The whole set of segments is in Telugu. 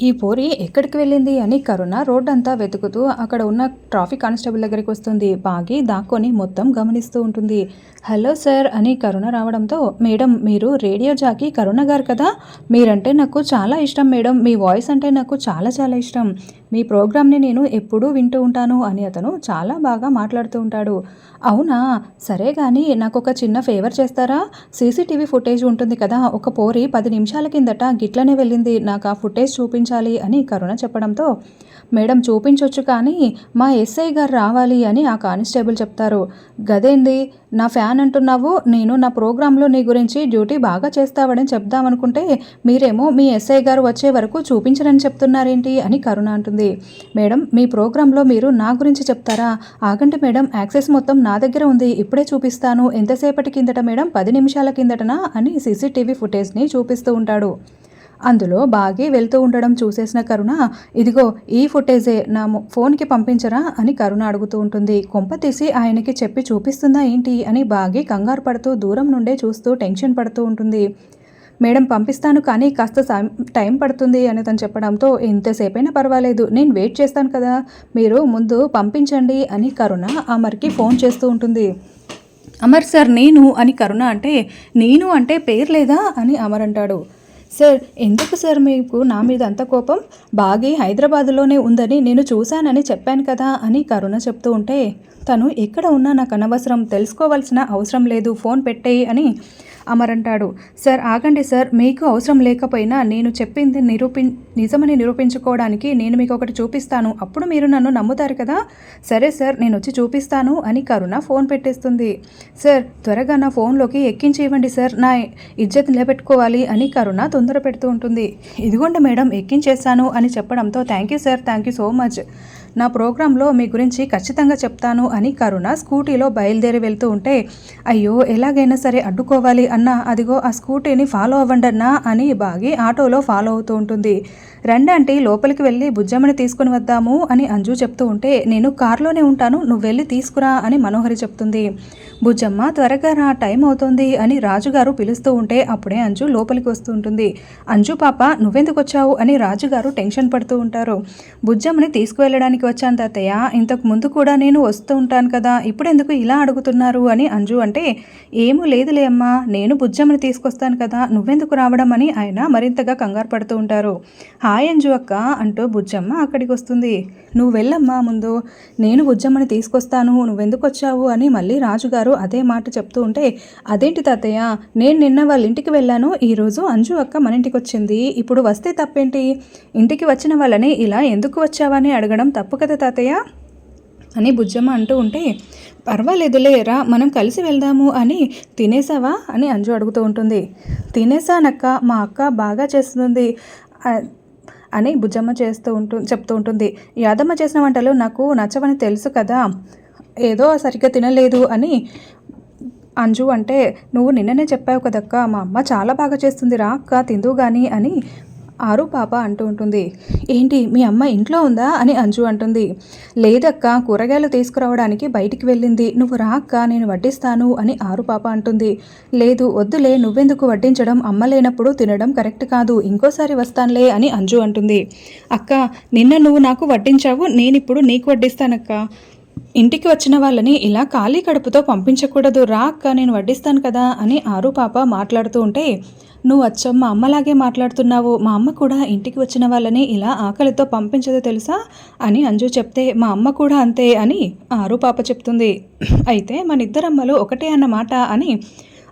ఈ పోరి ఎక్కడికి వెళ్ళింది అని కరుణ రోడ్డంతా వెతుకుతూ అక్కడ ఉన్న ట్రాఫిక్ కానిస్టేబుల్ దగ్గరికి వస్తుంది. బాగి దాక్కొని మొత్తం గమనిస్తూ ఉంటుంది. హలో సార్ అని కరుణ రావడంతో మేడం మీరు రేడియో జాకీ కరుణ గారు కదా? మీరంటే నాకు చాలా ఇష్టం మేడం. మీ వాయిస్ అంటే నాకు చాలా చాలా ఇష్టం. మీ ప్రోగ్రామ్ని నేను ఎప్పుడూ వింటూ ఉంటాను అని అతను చాలా బాగా మాట్లాడుతూ ఉంటాడు. అవునా? సరే కానీ నాకు ఒక చిన్న ఫేవర్ చేస్తారా? సీసీటీవీ ఫుటేజ్ ఉంటుంది కదా ఒక పోరి పది నిమిషాల కిందట గిట్లనే వెళ్ళింది నాకు ఆ ఫుటేజ్ చూపించాలి అని కరుణ చెప్పడంతో మేడం చూపించొచ్చు కానీ మా ఎస్ఐ గారు రావాలి అని ఆ కానిస్టేబుల్ చెప్తారు. గదేంది? నా ఫ్యాన్ అంటున్నావు నేను నా ప్రోగ్రాంలో నీ గురించి డ్యూటీ బాగా చేస్తావని చెప్దామనుకుంటే మీరేమో మీ ఎస్ఐ గారు వచ్చే వరకు చూపించరని చెప్తున్నారేంటి? అని కరుణ అంటుంది. మేడం మీ ప్రోగ్రాంలో మీరు నా గురించి చెప్తారా? ఆగండి మేడం యాక్సెస్ మొత్తం నా దగ్గర ఉంది. ఇప్పుడే చూపిస్తాను. ఎంతసేపటి కిందట మేడం? పది నిమిషాల కిందటనా? అని సీసీటీవీ ఫుటేజ్ని చూపిస్తూ ఉంటాడు. అందులో బాగే వెళ్తూ ఉండడం చూసేసిన కరుణ ఇదిగో ఈ ఫుటేజే నా ఫోన్కి పంపించరా? అని కరుణ అడుగుతూ ఉంటుంది. కొంప తీసి ఆయనకి చెప్పి చూపిస్తుందా ఏంటి? అని బాగి కంగారు పడుతూ దూరం నుండే చూస్తూ టెన్షన్ పడుతూ ఉంటుంది. మేడం పంపిస్తాను కానీ కాస్త టైం పడుతుంది అని తను చెప్పడంతో ఎంతసేపైనా పర్వాలేదు. నేను వెయిట్ చేస్తాను కదా మీరు ముందు పంపించండి అని కరుణ అమర్కి ఫోన్ చేస్తూ ఉంటుంది. అమర్ సార్ నేను అని కరుణ అంటే నేను అంటే పేరు లేదా అని అమర్ అంటాడు. సార్ ఎందుకు సార్ మీకు నా మీద అంత కోపం? బాగి హైదరాబాదులోనే ఉందని నేను చూశానని చెప్పాను కదా అని కరుణ చెప్తూ ఉంటే తను ఎక్కడ ఉన్నా నాకు అనవసరం తెలుసుకోవాల్సిన అవసరం లేదు ఫోన్ పెట్టేయి అని అమర్ అంటాడు సార్ ఆగండి సార్ మీకు అవసరం లేకపోయినా నేను చెప్పింది నిరూపి నిజమని నిరూపించుకోవడానికి నేను మీకు ఒకటి చూపిస్తాను. అప్పుడు మీరు నన్ను నమ్ముతారు కదా? సరే సార్ నేను వచ్చి చూపిస్తాను అని కరుణ ఫోన్ పెట్టేస్తుంది. సార్ త్వరగా నా ఫోన్లోకి ఎక్కించి ఇవ్వండి సార్ నా ఇజ్జత్ నిలబెట్టుకోవాలి అని కరుణ తొందర పెడుతూ ఉంటుంది. ఇదిగోండి మేడం ఎక్కించేశాను అని చెప్పడంతో thank you sir thank you so much. నా ప్రోగ్రాంలో మీ గురించి ఖచ్చితంగా చెప్తాను అని కరుణ స్కూటీలో బయలుదేరి వెళ్తూ ఉంటే అయ్యో ఎలాగైనా సరే అడ్డుకోవాలి అన్నా అదిగో ఆ స్కూటీని ఫాలో అవ్వండన్నా అని బాగి ఆటోలో ఫాలో అవుతూ ఉంటుంది. రండి ఆంటీ లోపలికి వెళ్ళి బుజ్జమ్మని తీసుకుని వద్దాము అని అంజు చెప్తూ ఉంటే నేను కారులోనే ఉంటాను నువ్వు వెళ్ళి తీసుకురా అని మనోహరి చెప్తుంది. బుజ్జమ్మ త్వరగా రా టైం అవుతుంది అని రాజుగారు పిలుస్తూ ఉంటే అప్పుడే అంజు లోపలికి వస్తూ ఉంటుంది. అంజు పాప నువ్వెందుకు వచ్చావు అని రాజుగారు టెన్షన్ పడుతూ ఉంటారు. బుజ్జమ్మని తీసుకువెళ్ళడానికి వచ్చాను తాతయ్య. ఇంతకు ముందు కూడా నేను వస్తూ ఉంటాను కదా ఇప్పుడు ఎందుకు ఇలా అడుగుతున్నారు అని అంజు అంటే ఏమూ లేదులే అమ్మా నేను బుజ్జమ్మని తీసుకొస్తాను కదా నువ్వెందుకు రావడం అని ఆయన మరింతగా కంగారు పడుతూ ఉంటారు. హాయ్ అంజు అక్క అంటూ బుజ్జమ్మ అక్కడికి వస్తుంది. నువ్వు వెళ్ళమ్మా ముందు నేను బుజ్జమ్మని తీసుకొస్తాను నువ్వెందుకు వచ్చావు అని మళ్ళీ రాజుగారు అదే మాట చెప్తూ ఉంటే అదేంటి తాతయ్య నేను నిన్న వాళ్ళ ఇంటికి వెళ్ళాను ఈరోజు అంజు అక్క మన ఇంటికి వచ్చింది ఇప్పుడు వస్తే తప్పేంటి? ఇంటికి వచ్చిన వాళ్ళని ఇలా ఎందుకు వచ్చావని అడగడం తప్పు కదా తాతయ్య? అని బుజ్జమ్మ అంటూ ఉంటే పర్వాలేదులే రా మనం కలిసి వెళ్దాము అని తినేసావా అని అంజు అడుగుతూ ఉంటుంది. తినేసానక్క మా అక్క బాగా చేస్తుంది అని బుజ్జమ్మ చేస్తూ ఉంటు చెప్తూ ఉంటుంది. యాదమ్మ చేసిన వంటలు నాకు నచ్చవని తెలుసు కదా ఏదో సరిగ్గా తినలేదు అని అంజు అంటే నువ్వు నిన్ననే చెప్పావు కదక్క మా అమ్మ చాలా బాగా చేస్తుంది రా అక్క తిందువు కానీ అని ఆరు పాప అంటూ ఉంటుంది. ఏంటి మీ అమ్మ ఇంట్లో ఉందా? అని అంజు అంటుంది. లేదక్క కూరగాయలు తీసుకురావడానికి బయటికి వెళ్ళింది. నువ్వు రాక్క నేను వడ్డిస్తాను అని ఆరు పాప అంటుంది. లేదు వద్దులే నువ్వెందుకు వడ్డించడం? అమ్మ లేనప్పుడు తినడం కరెక్ట్ కాదు. ఇంకోసారి వస్తానులే అని అంజు అంటుంది. అక్క నిన్న నువ్వు నాకు వడ్డించావు నేనిప్పుడు నీకు వడ్డిస్తానక్క. ఇంటికి వచ్చిన వాళ్ళని ఇలా ఖాళీ కడుపుతో పంపించకూడదు. రా అక్క నేను వడ్డిస్తాను కదా అని ఆరు పాప మాట్లాడుతూ ఉంటే నువ్వు అచ్చం మా అమ్మలాగే మాట్లాడుతున్నావు. మా అమ్మ కూడా ఇంటికి వచ్చిన వాళ్ళని ఇలా ఆకలితో పంపించదు తెలుసా? అని అంజు చెప్తే మా అమ్మ కూడా అంతే అని ఆరు పాప చెప్తుంది. అయితే మన ఇద్దరమ్మలు ఒకటే అన్నమాట అని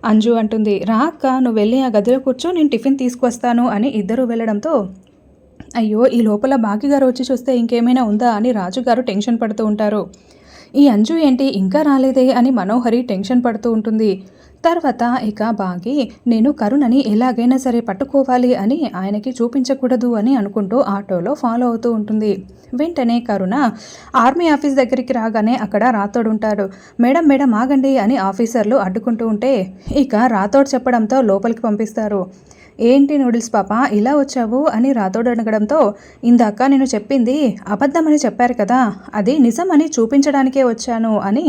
అంజు అంటుంది. రా అక్క నువ్వు వెళ్ళి ఆ గదిలో కూర్చో నేను టిఫిన్ తీసుకొస్తాను అని ఇద్దరు వెళ్ళడంతో అయ్యో ఈ లోపల బాకీ గారు వచ్చి చూస్తే ఇంకేమైనా ఉందా? అని రాజుగారు టెన్షన్ పడుతూ ఉంటారు. ఈ అంజు ఏంటి ఇంకా రాలేదే అని మనోహరి టెన్షన్ పడుతూ ఉంటుంది. తర్వాత ఇక బాగి నేను కరుణని ఎలాగైనా సరే పట్టుకోవాలి అని ఆయనకి చూపించకూడదు అని అనుకుంటూ ఆటోలో ఫాలో అవుతూ ఉంటుంది. వెంటనే కరుణ ఆర్మీ ఆఫీస్ దగ్గరికి రాగానే అక్కడ రాతోడు ఉంటాడు మేడం మేడం ఆగండి అని ఆఫీసర్లు అడ్డుకుంటూ ఉంటే ఇక రాతోడు చెప్పడంతో లోపలికి పంపిస్తారు. ఏంటి నూడిల్స్ పాప ఇలా వచ్చావు అని రాథోడ్ అడగడంతో ఇందాక నేను చెప్పింది అబద్ధమని చెప్పారు కదా అది నిజమని చూపించడానికే వచ్చాను అని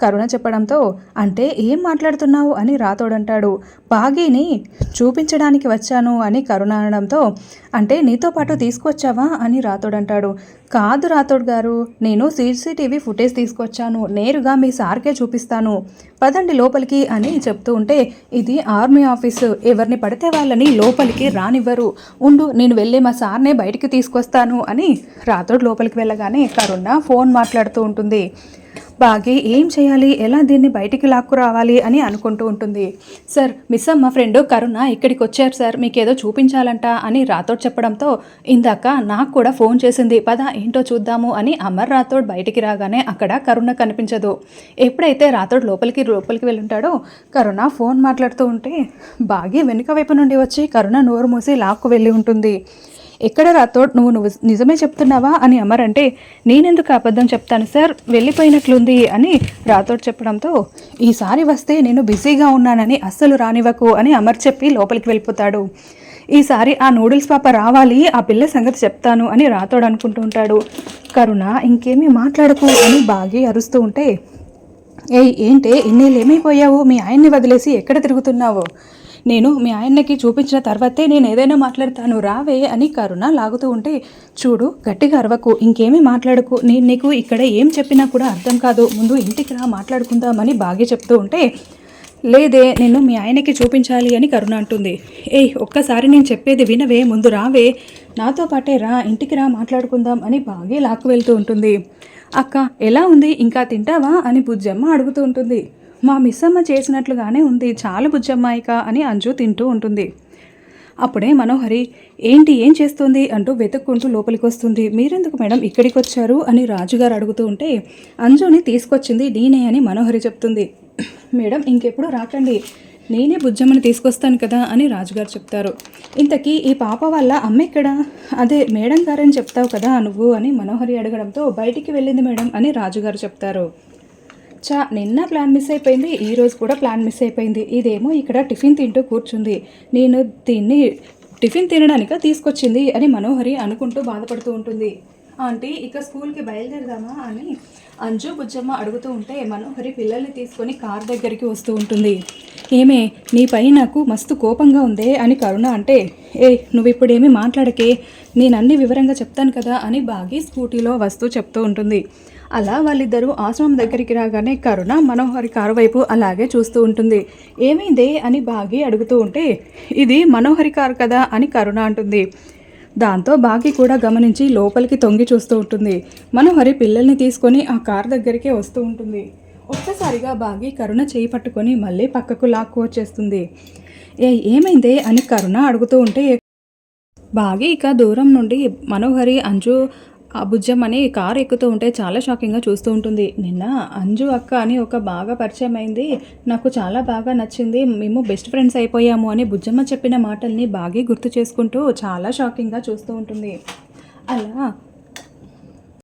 కరుణ చెప్పడంతో అంటే ఏం మాట్లాడుతున్నావు? అని రాతోడు అంటాడు బాగీని చూపించడానికి వచ్చాను అని కరుణ అనడంతో అంటే నీతో పాటు తీసుకొచ్చావా? అని రాతోడు అంటాడు కాదు రాతోడు గారు నేను సీసీటీవీ ఫుటేజ్ తీసుకొచ్చాను. నేరుగా మీ సార్కే చూపిస్తాను. పదండి లోపలికి అని చెప్తూ ఉంటే ఇది ఆర్మీ ఆఫీసు. ఎవరిని పడితే వాళ్ళని లోపలికి రానివ్వరు. ఉండు నేను వెళ్ళి మా సార్నే బయటికి తీసుకొస్తాను అని రాతోడు లోపలికి వెళ్ళగానే కరుణ ఫోన్ మాట్లాడుతూ ఉంటుంది. బాగి ఏం చేయాలి? ఎలా దీన్ని బయటికి లాక్కు రావాలి అని అనుకుంటూ ఉంటుంది. సార్ మిస్ అమ్మ ఫ్రెండ్ కరుణ ఇక్కడికి వచ్చారు సార్ మీకేదో చూపించాలంట అని రాతోడ్ చెప్పడంతో ఇందాక నాకు కూడా ఫోన్ చేసింది పద ఏంటో చూద్దాము అని అమర్ రాథోడ్ బయటికి రాగానే అక్కడ కరుణ కనిపించదు. ఎప్పుడైతే రాథోడ్ లోపలికి లోపలికి వెళ్ళుంటాడో కరుణ ఫోన్ మాట్లాడుతూ ఉంటే బాగి వెనుక వైపు నుండి వచ్చి కరుణ నోరు మూసి లాక్కు వెళ్ళి ఉంటుంది. ఎక్కడ రాతోడ్ నువ్వు నువ్వు నిజమే చెప్తున్నావా అని అమర్ అంటే నేనెందుకు అబద్ధం చెప్తాను సార్? వెళ్ళిపోయినట్లుంది అని రాతోడ్ చెప్పడంతో ఈసారి వస్తే నేను బిజీగా ఉన్నానని అస్సలు రానివ్వకు అని అమర్ చెప్పి లోపలికి వెళ్ళిపోతాడు. ఈసారి ఆ నూడిల్స్ పాప రావాలి ఆ పిల్ల సంగతి చెప్తాను అని రాతోడు అనుకుంటూ ఉంటాడు. కరుణ ఇంకేమీ మాట్లాడకు అని బాగి అరుస్తూ ఉంటే ఏయ్ ఏంటే ఇన్నేళ్ళు ఏమైపోయావు మీ ఆయన్ని వదిలేసి ఎక్కడ తిరుగుతున్నావు? నేను మీ ఆయన్నకి చూపించిన తర్వాతే నేను ఏదైనా మాట్లాడతాను రావే అని కరుణ లాగుతూ ఉంటే చూడు గట్టిగా అరవకు ఇంకేమీ మాట్లాడకు నేను నీకు ఇక్కడ ఏం చెప్పినా కూడా అర్థం కాదు ముందు ఇంటికి రా మాట్లాడుకుందామని బాగా చెప్తూ ఉంటే లేదే నేను మీ ఆయనకి చూపించాలి అని కరుణ అంటుంది. ఏయ్ ఒక్కసారి నేను చెప్పేది వినవే ముందు రావే నాతో పాటే రా ఇంటికి రా మాట్లాడుకుందాం అని బాగా లాక్కు వెళ్తూ ఉంటుంది. అక్క ఎలా ఉంది? ఇంకా తింటావా? అని బుజ్జమ్మ అడుగుతూ ఉంటుంది. మా మిస్సమ్మ చేసినట్లుగానే ఉంది. చాలా బుజ్జమ్మాయిక అని అంజు తింటూ ఉంటుంది. అప్పుడే మనోహరి ఏంటి ఏం చేస్తుంది? అంటూ వెతుక్కుంటూ లోపలికి వస్తుంది మీరెందుకు మేడం ఇక్కడికి వచ్చారు అని రాజుగారు అడుగుతూ ఉంటే అంజుని తీసుకొచ్చింది నేనే అని మనోహరి చెప్తుంది. మేడం ఇంకెప్పుడు రాకండి. నేనే బుజ్జమ్మని తీసుకొస్తాను కదా అని రాజుగారు చెప్తారు. ఇంతకీ ఈ పాప వల్ల అమ్మ ఎక్కడ అదే మేడం గారని చెప్తావు కదా నువ్వు అని మనోహరి అడగడంతో బయటికి వెళ్ళింది మేడం అని రాజుగారు చెప్తారు. చా నిన్న ప్లాన్ మిస్ అయిపోయింది ఈ రోజు కూడా ప్లాన్ మిస్ అయిపోయింది. ఇదేమో ఇక్కడ టిఫిన్ తింటూ కూర్చుంది. నేను దీన్ని టిఫిన్ తినడానిక తీసుకొచ్చింది అని మనోహరి అనుకుంటూ బాధపడుతూ ఉంటుంది. ఆంటీ ఇక స్కూల్కి బయలుదేరదామా అని అంజు బుజ్జమ్మ అడుగుతూ ఉంటే మనోహరి పిల్లల్ని తీసుకొని కార్ దగ్గరికి వస్తూ ఉంటుంది. ఏమే నీపై నాకు మస్తు కోపంగా ఉందే అని కరుణ అంటే ఏ నువ్విప్పుడేమీ మాట్లాడకే నేను అన్ని వివరంగా చెప్తాను కదా అని బాగి స్కూటీలో వస్తూ చెప్తూ ఉంటుంది. అలా వాళ్ళిద్దరూ ఆశ్రమం దగ్గరికి రాగానే కరుణ మనోహరి కారు వైపు అలాగే చూస్తూ ఉంటుంది. ఏమైందే అని బాగి అడుగుతూ ఉంటే ఇది మనోహరి కారు కదా అని కరుణ అంటుంది. దాంతో బాగి కూడా గమనించి లోపలికి తొంగి చూస్తూ ఉంటుంది. మనోహరి పిల్లల్ని తీసుకొని ఆ కార్ దగ్గరికే వస్తూ ఉంటుంది. ఒక్కసారిగా బాగి కరుణ చేయి పట్టుకొని మళ్ళీ పక్కకు లాక్కు వచ్చేస్తుంది. ఏ ఏమైందే అని కరుణ అడుగుతూ ఉంటే బాగి ఇక దూరం నుండి మనోహరి అంజు ఆ బుజ్జమ్మని కారు ఎక్కుతూ ఉంటే చాలా షాకింగ్గా చూస్తూ ఉంటుంది. నిన్న అంజు అక్క అని ఒక బాగా పరిచయం అయింది. నాకు చాలా బాగా నచ్చింది. మేము బెస్ట్ ఫ్రెండ్స్ అయిపోయాము అని బుజ్జమ్మ చెప్పిన మాటల్ని బాగా గుర్తు చేసుకుంటూ చాలా షాకింగ్గా చూస్తూ ఉంటుంది. అలా